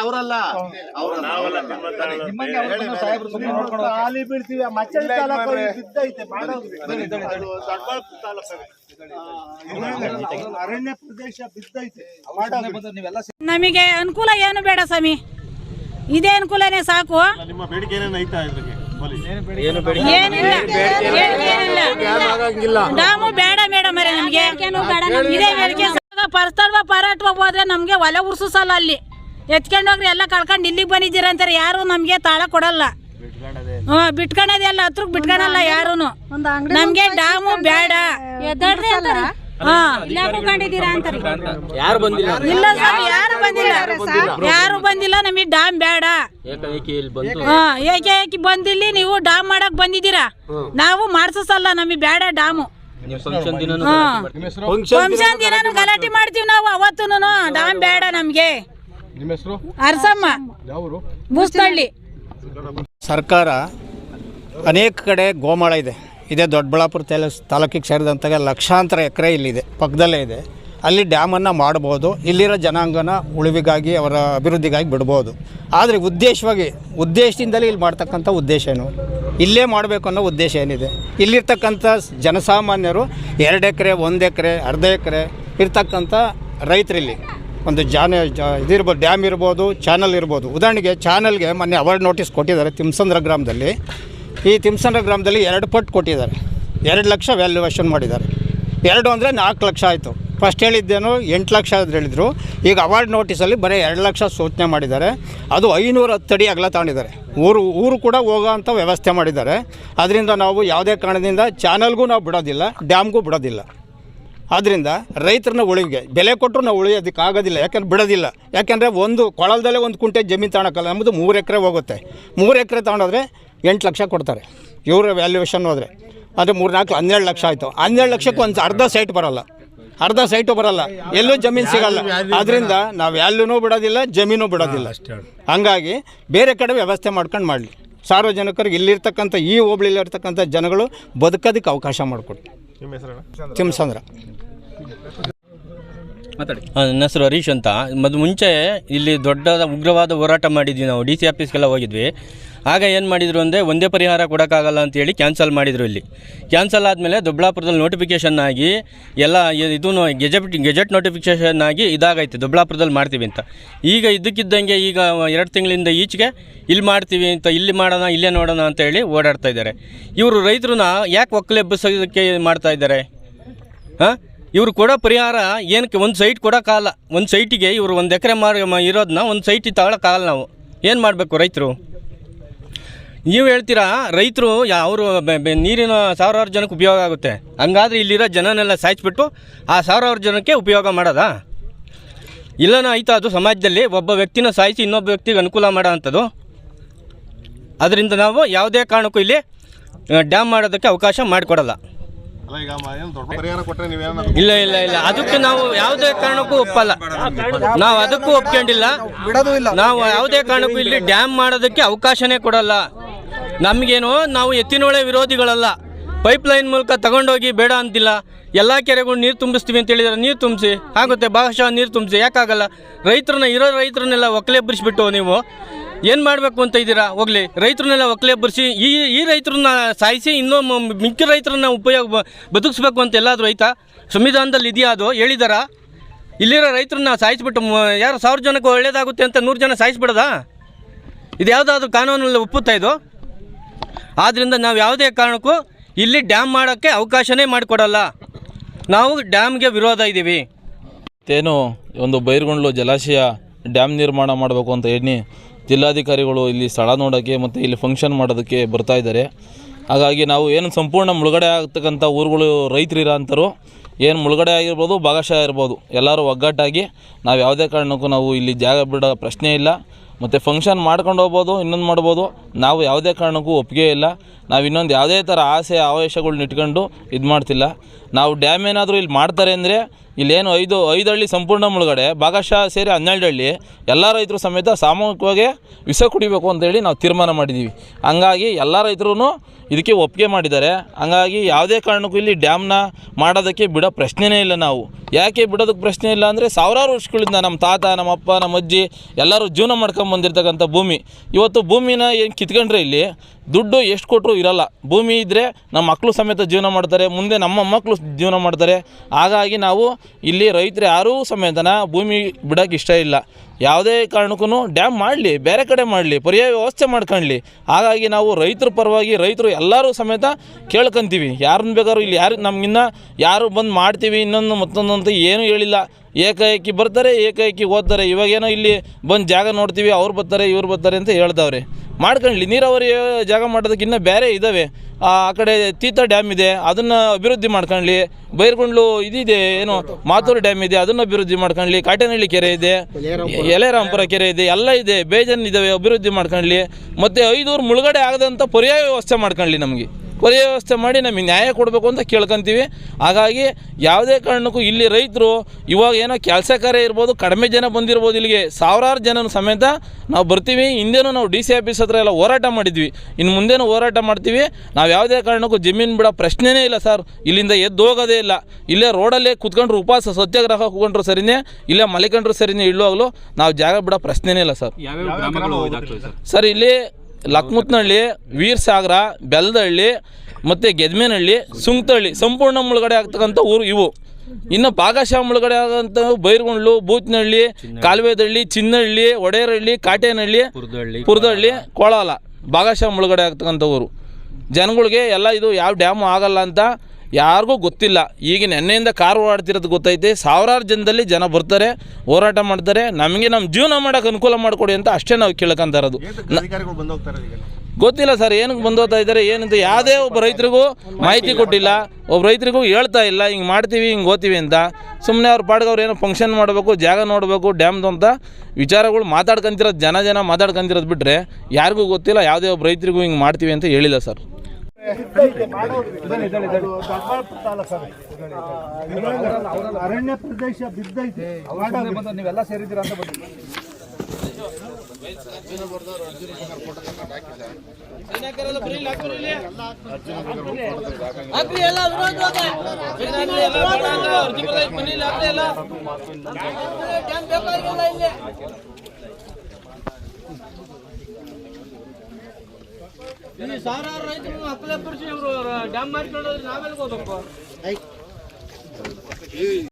ಅವರಲ್ಲ. ಖಾಲಿ ಬೀಳ್ತೀವಿ ತಾಲೂಕು. ಅರಣ್ಯ ಪ್ರದೇಶ ಬಿದ್ದೈತೆ ನಮಗೆ ಅನುಕೂಲ ಏನು ಬೇಡ ಸ್ವಾಮಿ ಇದೇ ಅನುಕೂಲನೇ ಸಾಕು ನಿಮ್ಮ ಬೇಡಿಕೆ ಏನೇನು ಐತಾ ಇದ್ರಿಗೆ ಬೋಲಿ. ಏನಿಲ್ಲ ಏನಿಲ್ಲ ಡ್ಯಾಮು ಬೇಡ ನಮ್ಗೆ ಇದೇ ಹೋದ್ರೆ ನಮ್ಗೆ ಒಲೆ ಉರ್ಸಲ್ಲ ಅಲ್ಲಿ. ಎತ್ಕೊಂಡೋಗ್ರಿ ಎಲ್ಲ ಕಳ್ಕೊಂಡು ಇಲ್ಲಿಗೆ ಬಂದಿದ್ದೀರ ಅಂತಾರೆ. ಯಾರು ನಮ್ಗೆ ತಾಳ ಕೊಡಲ್ಲ. ಹ್ಮ್ ಬಿಟ್ಕೊಳೋದೆಲ್ಲ ಹತ್ರಕ್ ಬಿಟ್ಕೊಳಲ್ಲ ಯಾರುನು. ನಮ್ಗೆ ಡ್ಯಾಮು ಬೇಡ. ಹಾ ಯಾರು ಬಂದಿಲ್ಲ? ಇಲ್ಲ ಸರ್ ಯಾರು ಬಂದಿಲ್ಲ? ಯಾರು ಬಂದಿಲ್ಲ? ನಮಗೆ ಡ್ಯಾಮ್ ಬೇಡ. ಏಕೆ ಏಕೆ ಬಂದಿಲ್ಲಿ ನೀವು ಡ್ಯಾಮ್ ಮಾಡಕ್ ಬಂದಿದ್ದೀರಾ? ನಾವು ಮಾಡ್ಸಲ್ಲ ನಮಗೆ ಬೇಡ ಡ್ಯಾಮು. ಫಂಕ್ಷನ್ ದಿನ ದಿನಾನು ಗಲಾಟೆ ಮಾಡ್ತೀವಿ ನಾವು ಅವತ್ತೂನು ದಾಮ್ ಬೇಡ ನಮ್ಗೆ. ಅರಸಮ್ಮ. ಬೂಸ್ತಳ್ಳಿ ಸರ್ಕಾರ ಅನೇಕ ಕಡೆ ಗೋಮಾಳ ಇದೆ. ಇದೇ ದೊಡ್ಡಬಳ್ಳಾಪುರ ತಾಲ ತಾಲೂಕಿಗೆ ಸೇರಿದಂತಾಗ ಲಕ್ಷಾಂತರ ಎಕರೆ ಇಲ್ಲಿದೆ ಪಕ್ಕದಲ್ಲೇ ಇದೆ. ಅಲ್ಲಿ ಡ್ಯಾಮನ್ನು ಮಾಡ್ಬೋದು ಇಲ್ಲಿರೋ ಜನಾಂಗನ ಉಳಿವಿಗಾಗಿ ಅವರ ಅಭಿವೃದ್ಧಿಗಾಗಿ ಬಿಡ್ಬೋದು. ಆದರೆ ಉದ್ದೇಶವಾಗಿ ಉದ್ದೇಶದಿಂದಲೇ ಇಲ್ಲಿ ಮಾಡ್ತಕ್ಕಂಥ ಉದ್ದೇಶ ಏನು? ಇಲ್ಲೇ ಮಾಡಬೇಕು ಅನ್ನೋ ಉದ್ದೇಶ ಏನಿದೆ? ಇಲ್ಲಿರ್ತಕ್ಕಂಥ ಜನಸಾಮಾನ್ಯರು ಎರಡು ಎಕರೆ, ಒಂದು ಎಕರೆ, ಅರ್ಧ ಎಕರೆ ಇರ್ತಕ್ಕಂಥ ರೈತರಿಲ್ಲಿ ಒಂದು ಜಾನ ಇದಿರ್ಬೋದು ಡ್ಯಾಮ್ ಇರ್ಬೋದು, ಚಾನಲ್ ಇರ್ಬೋದು. ಉದಾಹರಣೆಗೆ ಚಾನಲ್ಗೆ ಮೊನ್ನೆ ಅವಾರ್ಡ್ ನೋಟಿಸ್ ಕೊಟ್ಟಿದ್ದಾರೆ ತಿಮ್ಸಂದ್ರ ಗ್ರಾಮದಲ್ಲಿ. ಈ ತಿಮ್ಸಂದ್ರ ಗ್ರಾಮದಲ್ಲಿ ಎರಡು ಪಟ್ಟು ಕೊಟ್ಟಿದ್ದಾರೆ. ಎರಡು ಲಕ್ಷ ವ್ಯಾಲ್ಯೂವೇಷನ್ ಮಾಡಿದ್ದಾರೆ. ಎರಡು ಅಂದರೆ ನಾಲ್ಕು ಲಕ್ಷ ಆಯಿತು. ಫಸ್ಟ್ ಹೇಳಿದ್ದೇನು ಎಂಟು ಲಕ್ಷ ಅಂತ ಹೇಳಿದರು. ಈಗ ಅವಾರ್ಡ್ ನೋಟಿಸಲ್ಲಿ ಬರೀ ಎರಡು ಲಕ್ಷ ಸೂಚನೆ ಮಾಡಿದ್ದಾರೆ. ಅದು ಐನೂರು ಹತ್ತು ಅಡಿ ಅಗಲ ತಗೊಂಡಿದ್ದಾರೆ ಊರು ಊರು ಕೂಡ ಹೋಗೋ ಅಂಥ ವ್ಯವಸ್ಥೆ ಮಾಡಿದ್ದಾರೆ. ಅದರಿಂದ ನಾವು ಯಾವುದೇ ಕಾರಣದಿಂದ ಚಾನಲ್ಗೂ ನಾವು ಬಿಡೋದಿಲ್ಲ, ಡ್ಯಾಮ್ಗೂ ಬಿಡೋದಿಲ್ಲ. ಆದ್ದರಿಂದ ರೈತರನ್ನ ಉಳಿವಿಗೆ, ಬೆಲೆ ಕೊಟ್ಟರು ನಾವು ಉಳಿಯೋದಕ್ಕೆ ಆಗೋದಿಲ್ಲ. ಯಾಕಂದ್ರೆ ಬಿಡೋದಿಲ್ಲ. ಯಾಕೆಂದರೆ ಒಂದು ಕೊಳಲ್ದಲ್ಲೇ ಒಂದು ಕುಂಟೆ ಜಮೀನು ತಗೊಳಕ್ಕಲ್ಲ ನಮ್ಮದು ಮೂರು ಎಕರೆ ಹೋಗುತ್ತೆ. ಮೂರು ಎಕರೆ ತಗೊಂಡೋದ್ರೆ ಎಂಟು ಲಕ್ಷ ಕೊಡ್ತಾರೆ. ಇವರ ವ್ಯಾಲ್ಯೂಯೇಷನ್ ಹೋದರೆ. ಅಂದರೆ ಮೂರು ನಾಲ್ಕು ಹನ್ನೆರಡು ಲಕ್ಷ ಆಯಿತು. ಹನ್ನೆರಡು ಲಕ್ಷಕ್ಕೆ ಒಂದು ಅರ್ಧ ಸೈಟ್ ಬರೋಲ್ಲ. ಅರ್ಧ ಸೈಟು ಬರಲ್ಲ. ಎಲ್ಲೂ ಜಮೀನು ಸಿಗಲ್ಲ. ಅದರಿಂದ ನಾವು ಎಲ್ಲೂ ಬಿಡೋದಿಲ್ಲ ಜಮೀನು ಬಿಡೋದಿಲ್ಲ. ಹಂಗಾಗಿ ಬೇರೆ ಕಡೆ ವ್ಯವಸ್ಥೆ ಮಾಡ್ಕೊಂಡು ಮಾಡಲಿ. ಸಾರ್ವಜನಿಕರಿಗೆ ಇಲ್ಲಿರ್ತಕ್ಕಂಥ ಈ ಹೋಬಳಿಲಿರ್ತಕ್ಕಂಥ ಜನಗಳು ಬದುಕೋದಕ್ಕೆ ಅವಕಾಶ ಮಾಡಿಕೊಡಿ ತಿಮ್ಸಂದ್ರ ಆ, ನನ್ನ ಹೆಸರು ಹರೀಶ್ ಅಂತ. ಮದ್ ಮುಂಚೆ ಇಲ್ಲಿ ದೊಡ್ಡ ಉಗ್ರವಾದ ಹೋರಾಟ ಮಾಡಿದ್ವಿ ನಾವು ಡಿ ಸಿ ಆಫೀಸ್ಗೆಲ್ಲ ಹೋಗಿದ್ವಿ. ಆಗ ಏನು ಮಾಡಿದ್ರು ಅಂದರೆ ಒಂದೇ ಪರಿಹಾರ ಕೊಡೋಕ್ಕಾಗಲ್ಲ ಅಂತೇಳಿ ಕ್ಯಾನ್ಸಲ್ ಮಾಡಿದರು ಇಲ್ಲಿ. ಕ್ಯಾನ್ಸಲ್ ಆದಮೇಲೆ ದೊಬ್ಳಾಪುರದಲ್ಲಿ ನೋಟಿಫಿಕೇಷನ್ ಆಗಿ ಎಲ್ಲ ಇದೂ ಗೆಜೆಟ್ ಗೆಜೆಟ್ ನೋಟಿಫಿಕೇಷನ್ ಆಗಿ ಇದಾಗೈತೆ ದೊಬ್ಬಳಾಪುರದಲ್ಲಿ ಮಾಡ್ತೀವಿ ಅಂತ. ಈಗ ಇದಕ್ಕಿದ್ದಂಗೆ ಈಗ ಎರಡು ತಿಂಗಳಿಂದ ಈಚೆಗೆ ಇಲ್ಲಿ ಮಾಡ್ತೀವಿ ಅಂತ ಇಲ್ಲಿ ಮಾಡೋಣ ಇಲ್ಲೇ ನೋಡೋಣ ಅಂತ ಹೇಳಿ ಓಡಾಡ್ತಾ ಇದ್ದಾರೆ. ಇವರು ರೈತರನ್ನ ಯಾಕೆ ಒಕ್ಕಲೆಬ್ಬಿಸೋದಕ್ಕೆ ಮಾಡ್ತಾ ಇದ್ದಾರೆ? ಹಾಂ? ಇವ್ರು ಕೊಡೋ ಪರಿಹಾರ ಏನಕ್ಕೆ? ಒಂದು ಸೈಟ್ ಕೊಡೋಕ್ಕಾಗಲ್ಲ ಒಂದು ಸೈಟಿಗೆ ಇವರು ಒಂದು ಎಕರೆ ಮಾರ್ಗ ಮ- ಇರೋದನ್ನ ಒಂದು ಸೈಟಿಗೆ ತಗೊಳಕ್ಕಾಗಲ್ಲ ನಾವು. ಏನು ಮಾಡಬೇಕು ರೈತರು? ನೀವು ಹೇಳ್ತೀರಾ, ರೈತರು ಅವರು ನೀರಿನ ಸಾವಿರಾರು ಜನಕ್ಕೆ ಉಪಯೋಗ ಆಗುತ್ತೆ. ಹಂಗಾದ್ರೆ ಇಲ್ಲಿರೋ ಜನನೆಲ್ಲ ಸಾಯಿಸ್ಬಿಟ್ಟು ಆ ಸಾವಿರಾರು ಜನಕ್ಕೆ ಉಪಯೋಗ ಮಾಡೋದಾ? ಇಲ್ಲನ ಆಯ್ತಾ ಅದು ಸಮಾಜದಲ್ಲಿ? ಒಬ್ಬ ವ್ಯಕ್ತಿನ ಸಾಯಿಸಿ ಇನ್ನೊಬ್ಬ ವ್ಯಕ್ತಿಗೆ ಅನುಕೂಲ ಮಾಡೋ ಅಂಥದ್ದು ಅದರಿಂದ ನಾವು ಯಾವುದೇ ಕಾರಣಕ್ಕೂ ಇಲ್ಲಿ ಡ್ಯಾಮ್ ಮಾಡೋದಕ್ಕೆ ಅವಕಾಶ ಮಾಡಿಕೊಡಲ್ಲ. ಇಲ್ಲ ಇಲ್ಲ ಇಲ್ಲ. ಅದಕ್ಕೆ ನಾವು ಯಾವುದೇ ಕಾರಣಕ್ಕೂ ಒಪ್ಪಲ್ಲ. ನಾವು ಅದಕ್ಕೂ ಒಪ್ಕೊಂಡಿಲ್ಲ. ನಾವು ಯಾವುದೇ ಕಾರಣಕ್ಕೂ ಇಲ್ಲಿ ಡ್ಯಾಮ್ ಮಾಡೋದಕ್ಕೆ ಅವಕಾಶನೇ ಕೊಡಲ್ಲ. ನಮಗೇನು ನಾವು ಎತ್ತಿನೊಳೆ ವಿರೋಧಿಗಳಲ್ಲ. ಪೈಪ್ ಲೈನ್ ಮೂಲಕ ತಗೊಂಡೋಗಿ ಬೇಡ ಅಂತಿಲ್ಲ. ಎಲ್ಲ ಕೆರೆಗಳು ನೀರು ತುಂಬಿಸ್ತೀವಿ ಅಂತ ಹೇಳಿದ್ರೆ ನೀರು ತುಂಬಿಸಿ. ಆಗುತ್ತೆ ಭಾಗಶಃ ನೀರು ತುಂಬಿಸಿ. ಯಾಕಾಗಲ್ಲ? ರೈತರನ್ನ ಇರೋ ರೈತರನ್ನೆಲ್ಲ ಒಕ್ಕಲೆಬ್ಬರಿಸ್ಬಿಟ್ಟು ನೀವು. ಏನು ಮಾಡಬೇಕು ಅಂತ ಇದ್ದೀರಾ? ಹೋಗ್ಲಿ. ರೈತರನ್ನೆಲ್ಲ ಒಕ್ಕಲೆ ಬರ್ಸಿ, ಈ ಈ ರೈತರನ್ನ ಸಾಯಿಸಿ, ಇನ್ನೂ ಮಿಕ್ಕ ರೈತರನ್ನ ಉಪಯೋಗ ಬದುಕಿಸ್ಬೇಕು ಅಂತ ಎಲ್ಲಾದರೂ ಐತಾ ಸಂವಿಧಾನದಲ್ಲಿ ಇದೆಯಾ ಅದು? ಹೇಳಿದಾರ? ಇಲ್ಲಿರೋ ರೈತರನ್ನ ಸಾಯಿಸ್ಬಿಟ್ಟು ಯಾರು ಸಾವಿರ ಜನಕ್ಕೆ ಒಳ್ಳೇದಾಗುತ್ತೆ ಅಂತ ನೂರು ಜನ ಸಾಯಿಸ್ಬಿಡೋದಾ? ಇದು ಯಾವುದಾದ್ರೂ ಕಾನೂನಲ್ಲಿ ಒಪ್ಪುತ್ತಾ ಇದು? ಆದ್ದರಿಂದ ನಾವು ಯಾವುದೇ ಕಾರಣಕ್ಕೂ ಇಲ್ಲಿ ಡ್ಯಾಮ್ ಮಾಡೋಕ್ಕೆ ಅವಕಾಶನೇ ಮಾಡಿಕೊಡಲ್ಲ. ನಾವು ಡ್ಯಾಮ್ಗೆ ವಿರೋಧ ಇದ್ದೀವಿ. ಏನು ಒಂದು ಬೈರ್ಗೊಂಡ್ಲು ಜಲಾಶಯ ಡ್ಯಾಮ್ ನಿರ್ಮಾಣ ಮಾಡಬೇಕು ಅಂತ ಹೇಳಿ ಜಿಲ್ಲಾಧಿಕಾರಿಗಳು ಇಲ್ಲಿ ಸ್ಥಳ ನೋಡೋಕ್ಕೆ ಮತ್ತು ಇಲ್ಲಿ ಫಂಕ್ಷನ್ ಮಾಡೋದಕ್ಕೆ ಬರ್ತಾ ಇದ್ದಾರೆ. ಹಾಗಾಗಿ ನಾವು ಏನು ಸಂಪೂರ್ಣ ಮುಳುಗಡೆ ಆಗ್ತಕ್ಕಂಥ ಊರುಗಳು ರೈತರಿರೋ ಅಂತರು ಏನು ಮುಳುಗಡೆ ಆಗಿರ್ಬೋದು, ಭಾಗಶಃ ಇರ್ಬೋದು ಎಲ್ಲರೂ ಒಗ್ಗಟ್ಟಾಗಿ ನಾವು ಯಾವುದೇ ಕಾರಣಕ್ಕೂ ನಾವು ಇಲ್ಲಿ ಜಾಗ ಬಿಡೋ ಪ್ರಶ್ನೆ ಇಲ್ಲ. ಮತ್ತು ಫಂಕ್ಷನ್ ಮಾಡ್ಕೊಂಡು ಹೋಗ್ಬೋದು, ಇನ್ನೊಂದು ಮಾಡ್ಬೋದು, ನಾವು ಯಾವುದೇ ಕಾರಣಕ್ಕೂ ಒಪ್ಪಿಗೆ ಇಲ್ಲ. ನಾವು ಇನ್ನೊಂದು ಯಾವುದೇ ಥರ ಆಸೆ, ಆವೇಶಗಳ್ನ ಇಟ್ಕೊಂಡು ಇದು ಮಾಡ್ತಿಲ್ಲ. ನಾವು ಡ್ಯಾಮ್ ಏನಾದರೂ ಇಲ್ಲಿ ಮಾಡ್ತಾರೆ ಅಂದರೆ ಇಲ್ಲೇನು ಐದು ಐದು ಹಳ್ಳಿ ಸಂಪೂರ್ಣ ಮುಳುಗಡೆ, ಭಾಗಶಃ ಸೇರಿ ಹನ್ನೆರಡು ಹಳ್ಳಿ, ಎಲ್ಲ ರೈತರು ಸಮೇತ ಸಾಮೂಹಿಕವಾಗಿ ವಿಷ ಕುಡಿಬೇಕು ಅಂತೇಳಿ ನಾವು ತೀರ್ಮಾನ ಮಾಡಿದ್ದೀವಿ ಹಂಗಾಗಿ ಎಲ್ಲ ರೈತರೂ ಇದಕ್ಕೆ ಒಪ್ಪಿಗೆ ಮಾಡಿದ್ದಾರೆ. ಹಂಗಾಗಿ ಯಾವುದೇ ಕಾರಣಕ್ಕೂ ಇಲ್ಲಿ ಡ್ಯಾಮ್ನ ಮಾಡೋದಕ್ಕೆ ಬಿಡೋ ಪ್ರಶ್ನೆನೇ ಇಲ್ಲ ನಾವು. ಯಾಕೆ ಬಿಡೋದಕ್ಕೆ ಪ್ರಶ್ನೆ ಇಲ್ಲ ಅಂದರೆ ಸಾವಿರಾರು ವರ್ಷಗಳಿಂದ ನಮ್ಮ ತಾತ ನಮ್ಮ ಅಪ್ಪ ನಮ್ಮ ಅಜ್ಜಿ ಎಲ್ಲರೂ ಜೀವನ ಮಾಡ್ಕೊಂಡು ಬಂದಿರತಕ್ಕಂಥ ಭೂಮಿ. ಇವತ್ತು ಭೂಮಿನ ಏನು ಕಿತ್ಕೊಂಡ್ರೆ ಇಲ್ಲಿ ದುಡ್ಡು ಎಷ್ಟು ಕೊಟ್ಟರು ಇರಲ್ಲ. ಭೂಮಿ ಇದ್ದರೆ ನಮ್ಮ ಮಕ್ಕಳು ಸಮೇತ ಜೀವನ ಮಾಡ್ತಾರೆ, ಮುಂದೆ ನಮ್ಮ ಮಕ್ಕಳು ಜೀವನ ಮಾಡ್ತಾರೆ. ಹಾಗಾಗಿ ನಾವು ಇಲ್ಲಿ ರೈತರು ಯಾರೂ ಸಮೇತನ ಭೂಮಿ ಬಿಡೋಕ್ಕೆ ಇಷ್ಟ ಇಲ್ಲ. ಯಾವುದೇ ಕಾರಣಕ್ಕೂ ಡ್ಯಾಮ್ ಮಾಡಲಿ, ಬೇರೆ ಕಡೆ ಮಾಡಲಿ, ಪರ್ಯಾಯ ವ್ಯವಸ್ಥೆ ಮಾಡ್ಕೊಳ್ಳಿ ಹಾಗಾಗಿ ನಾವು ರೈತರ ಪರವಾಗಿ, ರೈತರು ಎಲ್ಲರೂ ಸಮೇತ ಕೇಳ್ಕೊಂತೀವಿ. ಯಾರನ್ನು ಬೇಕಾದ್ರೂ ಇಲ್ಲಿ ಯಾರು ನಮಗಿನ್ನ ಯಾರು ಬಂದು ಮಾಡ್ತೀವಿ ಇನ್ನೊಂದು ಮತ್ತೊಂದು ಅಂತ ಏನೂ ಹೇಳಿಲ್ಲ. ಏಕಾಏಕಿ ಬರ್ತಾರೆ, ಏಕಾಏಕಿ ಓದ್ತಾರೆ. ಇವಾಗೇನೋ ಇಲ್ಲಿ ಬಂದು ಜಾಗ ನೋಡ್ತೀವಿ, ಅವ್ರು ಬರ್ತಾರೆ, ಇವ್ರು ಬರ್ತಾರೆ ಅಂತ ಹೇಳ್ದವ್ರೆ. ಮಾಡ್ಕೊಳ್ಳಿ ನೀರಾವರಿ ಜಾಗ ಮಾಡೋದಕ್ಕಿನ್ನ ಬೇರೆ ಇದ್ದಾವೆ ಆ ಕಡೆ ತೀತ ಡ್ಯಾಮ್ ಇದೆ, ಅದನ್ನು ಅಭಿವೃದ್ಧಿ ಮಾಡ್ಕೊಳ್ಳಿ ಬೈರ್ಗುಂಡ್ಲು ಇದಿದೆ, ಏನು, ಮಾತೂರು ಡ್ಯಾಮ್ ಇದೆ, ಅದನ್ನು ಅಭಿವೃದ್ಧಿ ಮಾಡ್ಕೊಳ್ಳಿ ಕಾಟೇನಹಳ್ಳಿ ಕೆರೆ ಇದೆ, ಎಲೆರಾಂಪುರ ಕೆರೆ ಇದೆ, ಎಲ್ಲ ಇದೆ, ಬೇಜನ್ ಇದ್ದಾವೆ ಅಭಿವೃದ್ಧಿ ಮಾಡ್ಕೊಳ್ಳಿ ಮತ್ತು ಐದೂರು ಮುಳುಗಡೆ ಆಗದಂಥ ಪರ್ಯಾಯ ವ್ಯವಸ್ಥೆ ಮಾಡ್ಕೊಳ್ಳಿ ನಮಗೆ. ಪರ್ಯಾಯ ವ್ಯವಸ್ಥೆ ಮಾಡಿ ನಮಗೆ ನ್ಯಾಯ ಕೊಡಬೇಕು ಅಂತ ಕೇಳ್ಕೊಂತೀವಿ. ಹಾಗಾಗಿ ಯಾವುದೇ ಕಾರಣಕ್ಕೂ ಇಲ್ಲಿ ರೈತರು ಇವಾಗ ಏನೋ ಕೆಲಸ ಕಾರ್ಯ ಇರ್ಬೋದು ಕಡಿಮೆ ಜನ ಬಂದಿರ್ಬೋದು ಇಲ್ಲಿಗೆ ಸಾವಿರಾರು ಜನ ಸಮೇತ ನಾವು ಬರ್ತೀವಿ. ಹಿಂದೆನೂ ನಾವು ಡಿ ಸಿ ಆಫೀಸ್ ಹತ್ರ ಎಲ್ಲ ಹೋರಾಟ ಮಾಡಿದ್ವಿ. ಇನ್ನು ಮುಂದೆನೂ ಹೋರಾಟ ಮಾಡ್ತೀವಿ. ನಾವು ಯಾವುದೇ ಕಾರಣಕ್ಕೂ ಜಮೀನು ಬಿಡೋ ಪ್ರಶ್ನೆನೇ ಇಲ್ಲ ಸರ್. ಇಲ್ಲಿಂದ ಎದ್ದು ಹೋಗೋದೇ ಇಲ್ಲ. ಇಲ್ಲೇ ರೋಡಲ್ಲೇ ಕುತ್ಕೊಂಡ್ರು ಉಪವಾಸ ಸತ್ಯಾಗ್ರಹ ಕೂತ್ಕೊಂಡ್ರು ಸರಿನೇ. ಇಲ್ಲೇ ಮಲಿಕೊಂಡ್ರು ಸರಿನೇ ಇಳುವಾಗಲೂ ನಾವು ಜಾಗ ಬಿಡೋ ಪ್ರಶ್ನೆನೇ ಇಲ್ಲ ಸರ್? ಸರ್ ಇಲ್ಲಿ ಲಕ್ಮುತ್ನಹಳ್ಳಿ ವೀರಸಾಗರ ಬೆಲ್ದಹಳ್ಳಿ ಮತ್ತು ಗೆದ್ಮೇನಹಳ್ಳಿ ಸುಂಕ್ತಹಳ್ಳಿ ಸಂಪೂರ್ಣ ಮುಳುಗಡೆ ಆಗ್ತಕ್ಕಂಥ ಊರು ಇವು. ಇನ್ನು ಭಾಗಶಃ ಮುಳುಗಡೆ ಆಗೋಂಥ ಬೈರ್ಗುಂಡ್ಲು ಬೂತ್ನಹಳ್ಳಿ ಕಾಲುವೆದಹಳ್ಳಿ ಚಿನ್ನಹಳ್ಳಿ ಒಡೇರಹಳ್ಳಿ ಕಾಟೇನಹಳ್ಳಿ ಪುರದಹಳ್ಳಿ ಕೋಳಾಲ ಭಾಗಶಃ ಮುಳುಗಡೆ ಆಗ್ತಕ್ಕಂಥ ಊರು. ಜನಗಳಿಗೆ ಎಲ್ಲ ಇದು ಯಾವ ಡ್ಯಾಮು ಆಗಲ್ಲ ಅಂತ ಯಾರಿಗೂ ಗೊತ್ತಿಲ್ಲ. ಈಗ ನೆನ್ನೆಯಿಂದ ಕಾರ್ ಓಡಾಡ್ತಿರೋದು ಗೊತ್ತೈತೆ. ಸಾವಿರಾರು ಜನದಲ್ಲಿ ಜನ ಬರ್ತಾರೆ ಹೋರಾಟ ಮಾಡ್ತಾರೆ. ನಮಗೆ ನಮ್ಮ ಜೀವನ ಮಾಡೋಕೆ ಅನುಕೂಲ ಮಾಡಿಕೊಡಿ ಅಂತ ಅಷ್ಟೇ ನಾವು ಕೇಳ್ಕೊಂತ ಇರೋದು. ಗೊತ್ತಿಲ್ಲ ಸರ್ ಏನಕ್ಕೆ ಬಂದು ಹೋಗ್ತಾ ಇದ್ದಾರೆ ಏನಂತ ಯಾವುದೇ ಒಬ್ಬ ರೈತರಿಗೂ ಮಾಹಿತಿ ಕೊಟ್ಟಿಲ್ಲ. ಒಬ್ಬ ರೈತರಿಗೂ ಹೇಳ್ತಾ ಇಲ್ಲ ಹಿಂಗೆ ಮಾಡ್ತೀವಿ ಹಿಂಗೆ ಓದ್ತೀವಿ ಅಂತ. ಸುಮ್ಮನೆ ಅವ್ರ ಪಾಡ್ಗೆ ಅವ್ರು ಏನೋ ಫಂಕ್ಷನ್ ಮಾಡಬೇಕು ಜಾಗ ನೋಡಬೇಕು ಡ್ಯಾಮ್ದು ಅಂತ ವಿಚಾರಗಳು ಮಾತಾಡ್ಕೊಂತಿರೋದು ಜನ ಜನ ಮಾತಾಡ್ಕೊಂತಿರೋದು ಬಿಟ್ಟರೆ ಯಾರಿಗೂ ಗೊತ್ತಿಲ್ಲ ಯಾವುದೇ ಒಬ್ಬ ರೈತರಿಗೂ ಹಿಂಗೆ ಮಾಡ್ತೀವಿ ಅಂತ ಹೇಳಿಲ್ಲ ಸರ್. ಅರಣ್ಯ ಪ್ರದೇಶ ಬಿದ್ದೈತೆ. ನೀವೆಲ್ಲ ಸೇರಿದ್ದೀರಾ ಅಂತ ಬಂದಿದ್ದೀವಿ ಸಾವಿರಾರು ರೈತರು ಅವರು ಪಡಿಸಿ ಡ್ಯಾಮ್ ಮಾಡ್ಕೊಂಡು ನಾವೆಲ್ಲ ಹೋಗ್ಬೇಕು?